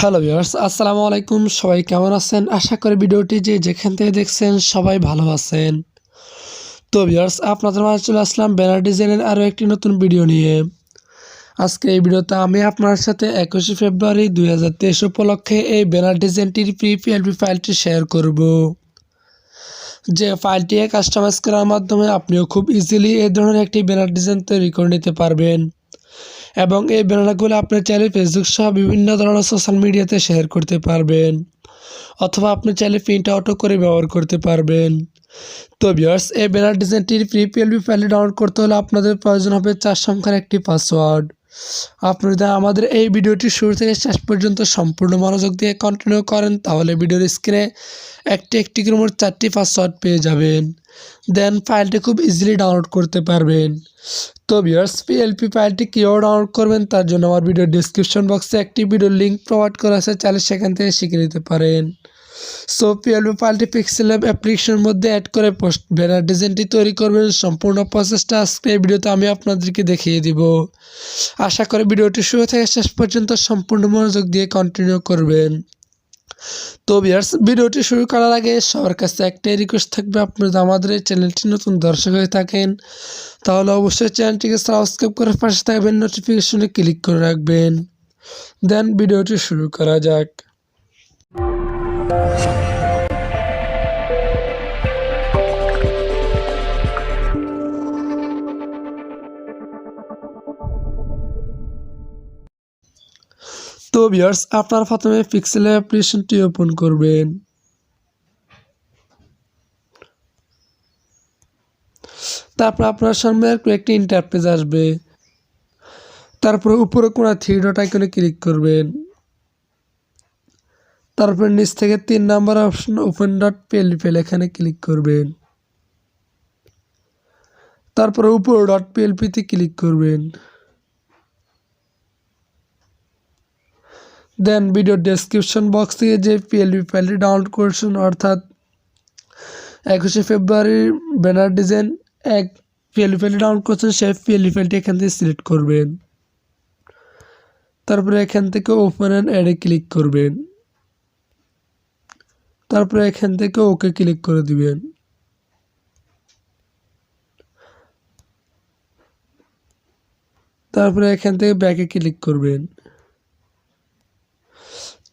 Hello viewers আসসালামু আলাইকুম। সবাই কেমন আছেন? আশা করি ভিডিওটি যে যেখান থেকে দেখছেন সবাই ভালো আছেন। তো ভিউয়ার্স আপনাদের মাঝে চলে আসলাম ব্যানার ডিজাইনের আরও একটি নতুন ভিডিও নিয়ে। আজকে এই ভিডিওতে আমি আপনার সাথে একুশে ফেব্রুয়ারি দুই হাজার তেইশ উপলক্ষে এই ব্যানার ডিজাইনটির প্রি পিএলপি ফাইলটি শেয়ার করব। যে ফাইলটি কাস্টমাইজ করার মাধ্যমে আপনিও খুব ইজিলি এই ধরনের একটি ব্যানার ডিজাইন তৈরি করে নিতে পারবেন। এবং এই ব্যানারগুলো আপনি চাইলে ফেসবুক সহ বিভিন্ন ধরনের সোশ্যাল মিডিয়াতে শেয়ার করতে পারবেন, অথবা আপনি চাইলে প্রিন্ট আউটও করে ব্যবহার করতে পারবেন। তো ভিউয়ার্স এই ব্যানার ডিজাইনটির ফ্রি পিএলবি ফাইলটি ডাউনলোড করতে হলে আপনাদের প্রয়োজন হবে চার সংখ্যার একটি পাসওয়ার্ড আপনি যদি আমাদের এই ভিডিওটি শুরু থেকে শেষ পর্যন্ত সম্পূর্ণ মনোযোগ দিয়ে কন্টিনিউ করেন, তাহলে ভিডিওর স্ক্রিনে একটি একটি করে মোট চারটি পাসওয়ার্ড পেয়ে যাবেন। দেন ফাইলটি খুব ইজিলি ডাউনলোড করতে পারবেন। তো ভিউয়ার্স পিএলপি ফাইলটি কীভাবে ডাউনলোড করবেন, তার জন্য আমার ভিডিও ডিসক্রিপশন বক্সে একটি ভিডিও লিঙ্ক প্রোভাইড করা আছে, চাইলে সেখান থেকে শিখে নিতে পারেন। সো পিএলপি ফাইলটি পিক্সেল অ্যাপ অ্যাপ্লিকেশনের মধ্যে অ্যাড করে পোস্ট ব্যানার ডিজাইনটি তৈরি করবেন। সম্পূর্ণ প্রসেসটা আজকে এই ভিডিওতে আমি আপনাদেরকে দেখিয়ে দিব। আশা করি ভিডিওটি শুরু থেকে শেষ পর্যন্ত সম্পূর্ণ মনোযোগ দিয়ে কন্টিনিউ করবেন। তো ভিউয়ার্স ভিডিওটি শুরু করার আগে সবার কাছে একটাই রিকোয়েস্ট থাকবে, আপনি যদি আমাদের এই চ্যানেলটি নতুন দর্শক হয়ে থাকেন, তাহলে অবশ্যই চ্যানেলটিকে সাবস্ক্রাইব করে পাশে থাকবেন নোটিফিকেশনে ক্লিক করে রাখবেন। দেন ভিডিওটি শুরু করা যাক। তো ভিউয়ার্স, আপনারা প্রথমে পিক্সেল অ্যাপ্লিকেশনটি ওপেন করবেন। তারপর আপনার সামনে একটি ইন্টারপেজ আসবে। তারপরে উপরে কোনো থ্রি ডট আইকনে ক্লিক করবেন। তারপর নিচ থেকে তিন নাম্বার অপশন ওপেন ডট পেল পেল এখানে ক্লিক করবেন। তারপরে উপর ডট পিএলপিতে ক্লিক করবেন। দেন ভিডিও ডেসক্রিপশন বক্স থেকে যে পিএলপি ফাইলটি ডাউনলোড করছেন, অর্থাৎ একুশে ফেব্রুয়ারির ব্যানার ডিজাইন এক পিএলপি ফাইলটি ডাউনলোড করছেন, সেই পিএলপি ফাইলটি এখান থেকে সিলেক্ট করবেন। তারপরে এখান থেকে ওপেন অ্যান্ড অ্যাডে ক্লিক করবেন। তারপরে এখান থেকে ওকে ক্লিক করে দিবেন। তারপরে এখান থেকে ব্যাকে ক্লিক করবেন।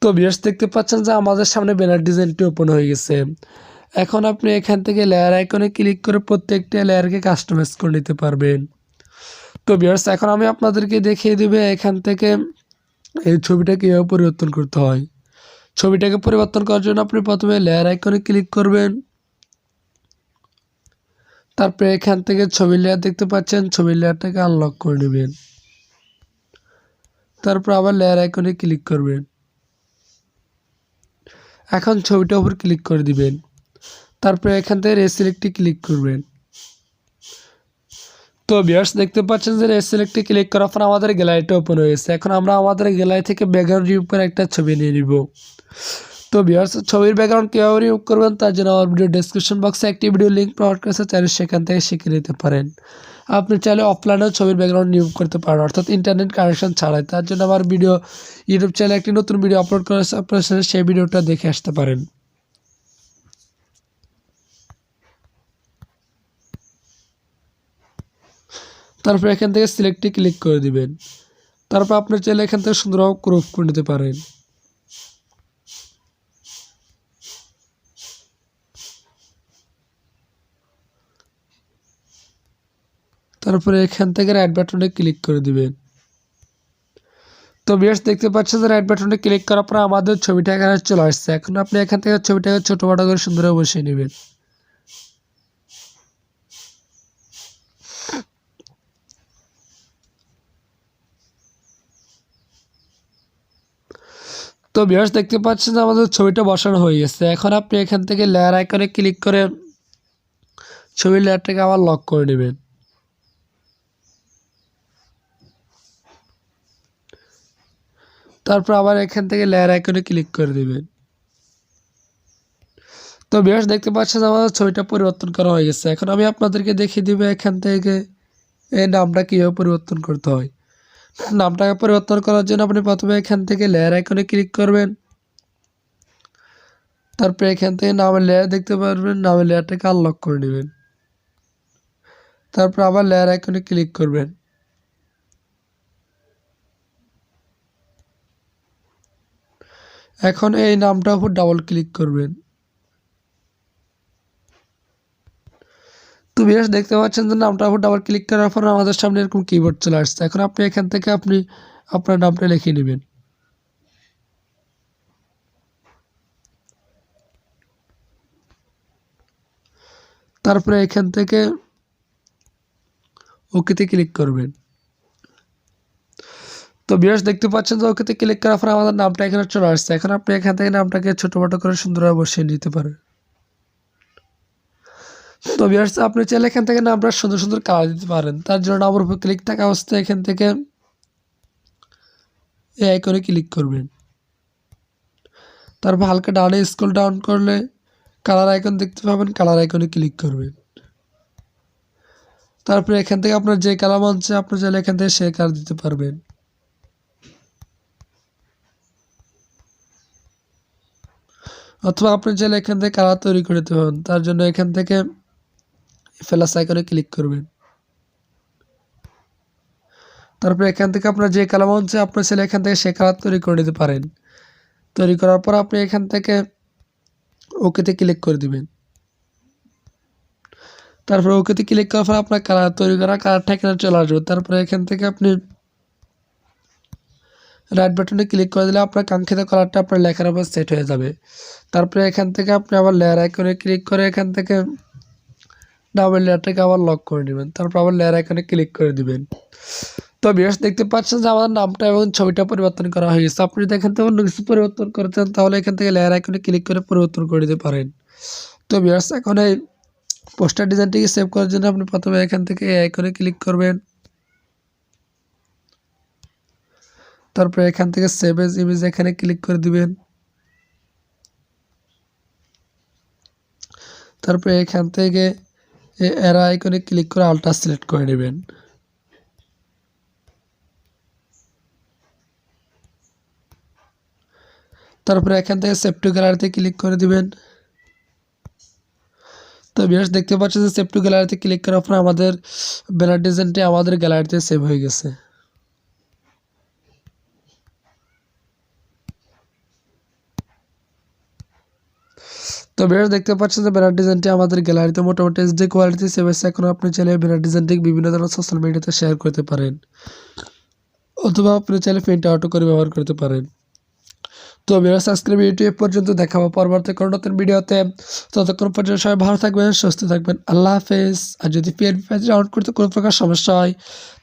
তো বিয়ার্স দেখতে পাচ্ছেন যে আমাদের সামনে ব্যানার ডিজাইনটি ওপেন হয়ে গেছে। এখন আপনি এখান থেকে লেয়ার আইকনে ক্লিক করে প্রত্যেকটা লেয়ারকে কাস্টমাইজ করে নিতে পারবেন। তো বিয়ার্স এখন আমি আপনাদেরকে দেখিয়ে দেবে এখান থেকে এই ছবিটা কীভাবে পরিবর্তন করতে হয়। ছবিটাকে পরিবর্তন করার জন্য আপনি প্রথমে লেয়ার আইকনে ক্লিক করবেন। তারপরে এখান থেকে ছবির লেয়ার দেখতে পাচ্ছেন, ছবির লেয়ারটাকে আনলক করে নেবেন। তারপর আবার লেয়ার আইকনে ক্লিক করবেন। এখন ছবিটার উপর ক্লিক করে দিবেন। তারপরে এখান থেকে রেসিলেক্টে ক্লিক করবেন। তো বিয়ার্স দেখতে পাচ্ছেন যে রেসিলেক্টে ক্লিক করার পর আমাদের গ্যালারিটা ওপেন হয়ে এখন আমরা আমাদের গ্যালারি থেকে ব্যাকগ্রাউন্ড রিমুভ একটা ছবি নিয়ে নিব। তো বিয়ার্স ছবির ব্যাকগ্রাউন্ড কীভাবে রিমুভ করবেন তার জন্য আমার ভিডিও ডিসক্রিপশন বক্সে একটি ভিডিও লিঙ্ক প্রোভাইড করেছে, চাইলে সেখান থেকে শিখে নিতে পারেন। আপনি চাইলে অফলাইনেও ছবির ব্যাকগ্রাউন্ড রিমুভ করতে পারেন, অর্থাৎ ইন্টারনেট কানেকশন ছাড়াই। তার জন্য আমার ভিডিও ইউটিউব চ্যানেলে একটি নতুন ভিডিও আপলোড করেছে, আপনার সেই ভিডিওটা দেখে আসতে পারেন। তারপর এখান থেকে সিলেক্টে ক্লিক করে দিবেন। তারপর আপনার চাইলে এখান থেকে সুন্দরভাবে ক্রপ করে নিতে পারেন। তারপরে এখান থেকে রাইট বাটনে ক্লিক করে দিবেন। তো বিয়ার্স দেখতে পাচ্ছেন যে রাইট বাটনে ক্লিক করার পর আমাদের ছবিটা এখানে চলে আসছে। এখন আপনি এখান থেকে ছবিটাকে ছোটো বড়ো করে সুন্দরভাবে বসিয়ে নেবেন। তো বিয়ার্স দেখতে পাচ্ছেন যে আমাদের ছবিটা বসানো হয়ে গেছে। এখন আপনি এখান থেকে লেয়ার আইকনে ক্লিক করে ছবির লেয়ারটাকে আবার লক করে নেবেন। তারপর আবার এখান থেকে লেয়ার আইকনে ক্লিক করে দেবেন। তো বেশ দেখতে পাচ্ছেন আমাদের ছবিটা পরিবর্তন করা হয়ে গেছে। এখন আমি আপনাদেরকে দেখিয়ে দিব এখান থেকে এই নামটা কীভাবে পরিবর্তন করতে হয়। নামটাকে পরিবর্তন করার জন্য আপনি প্রথমে এখান থেকে লেয়ার আইকনে ক্লিক করবেন। তারপরে এখান থেকে নামের লেয়ার দেখতে পারবেন, নামের লেয়ারটাকে আনলক করে নেবেন। তারপর আবার লেয়ার আইকনে ক্লিক করবেন। এখন এই নামটার উপর ডাবল ক্লিক করবেন। তো বিরাজ দেখতে পাচ্ছেন যে নামটার উপর ডাবল ক্লিক করার পর আমাদের সামনে এরকম কিবোর্ড চলে আসছে। এখন আপনি এখান থেকে আপনি আপনার নামটা লিখে নেবেন। তারপরে এখান থেকে ওকেতে ক্লিক করবেন। তো বিরাজ দেখতে পাচ্ছেন যে ওকেতে ক্লিক করার পর আমাদের নামটা এখানে চলে আসছে। এখন আপনি এখান থেকে নামটাকে ছোটো মোটো করে সুন্দরভাবে বসিয়ে নিতে পারেন। তো বিয়ার্স আপনি চাইলে এখান থেকে নামটা সুন্দর সুন্দর কালার দিতে পারেন। তার জন্য নামের উপর ক্লিক থাকা অবস্থায় এখান থেকে এই আইকনে ক্লিক করবেন। তারপর হালকা ডানে স্কুল ডাউন করলে কালার আইকন দেখতে পাবেন কালার আইকনে ক্লিক করবেন। তারপরে এখান থেকে আপনার যে কালার চায়, আপনি চাইলে এখান থেকে সে কালার দিতে পারবেন। অথবা আপনি চাইলে এখান থেকে কালার তৈরি করে দিতে পারেন। তার জন্য এখান থেকে প্লাস আইকনে ক্লিক করবেন। তারপরে এখান থেকে আপনার যে কালার মন চায় আপনার চাইলে এখান থেকে সে কালার তৈরি করে নিতে পারেন। তৈরি করার পর আপনি এখান থেকে ওকেতে ক্লিক করে দিবেন। তারপরে ওকেতে ক্লিক করার পর আপনার কালার তৈরি করা কালারটা এখানে চলে আসবে। তারপরে এখান থেকে আপনি রাইট বাটনে ক্লিক করে দিলে আপনার কাঙ্ক্ষিত কালারটা আপনার লেখার উপর সেট হয়ে যাবে। তারপরে এখান থেকে আপনি আবার লেয়ার আইকনে ক্লিক করে এখান থেকে ডাবল লেয়ারটাকে আবার লক করে নেবেন তারপর আবার লেয়ার আইকনে ক্লিক করে দিবেন। তো বিরাস দেখতে পাচ্ছেন যে আমাদের নামটা এবং ছবিটা পরিবর্তন করা হয়ে গেছে। আপনি যদি এখান থেকে অন্য কিছু পরিবর্তন করতেন তাহলে এখান থেকে লেয়ার আইকনে ক্লিক করে পরিবর্তন করে দিতে পারেন। তো বিরাস এখন এই পোস্টার ডিজাইনটিকে সেভ করার জন্য আপনি প্রথমে এখান থেকে এই আইকনে ক্লিক করবেন। তারপরে এখান থেকে সেভ এজ ইমেজ এখানে ক্লিক করে দিবেন। তারপরে এখান থেকে এরা আইকনে ক্লিক করে আলট্রা সিলেক্ট করে নেবেন। তারপরে এখান থেকে সেভ টু গ্যালারিতে ক্লিক করে দিবেন। তো বিরাস দেখতে পাচ্ছেন যে সেভ টু গ্যালারিতে ক্লিক করার পর আমাদের ব্যানার ডিজাইনটি আমাদের গ্যালারিতে সেভ হয়ে গেছে। তো বিরাট দেখতে পাচ্ছেন যে ব্যানার ডিজাইনটি আমাদের গ্যালারিতে মোটামুটি এসডি কোয়ালিটি সেভ এখন আপনি চাইলে ব্যানার ডিজাইনটি বিভিন্ন ধরনের সোশ্যাল মিডিয়াতে শেয়ার করতে পারেন। অথবা আপনি চাইলে প্রিন্ট আউটও করে ব্যবহার করতে পারেন। তো বিরাট আজকের ইউটিউব পর্যন্ত দেখাবো পরবর্তী কোনো নতুন ভিডিওতে। ততক্ষণ পর্যন্ত সবাই ভালো থাকবেন, সুস্থ থাকবেন, আল্লাহ হাফেজ। আর যদি পিএনপি পেজ ডাউনলোড করতে কোনো প্রকার সমস্যা হয়,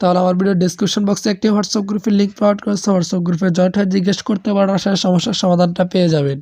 তাহলে আমার ভিডিও ডিসক্রিপশন বক্সে একটি হোয়াটসঅ্যাপ গ্রুপের লিঙ্ক প্রোভাইড করেছে হোয়াটসঅ্যাপ গ্রুপে জয়েন্ট হয়ে জিজ্ঞেস করতে পারেন আসার সমস্যার সমাধানটা পেয়ে যাবেন।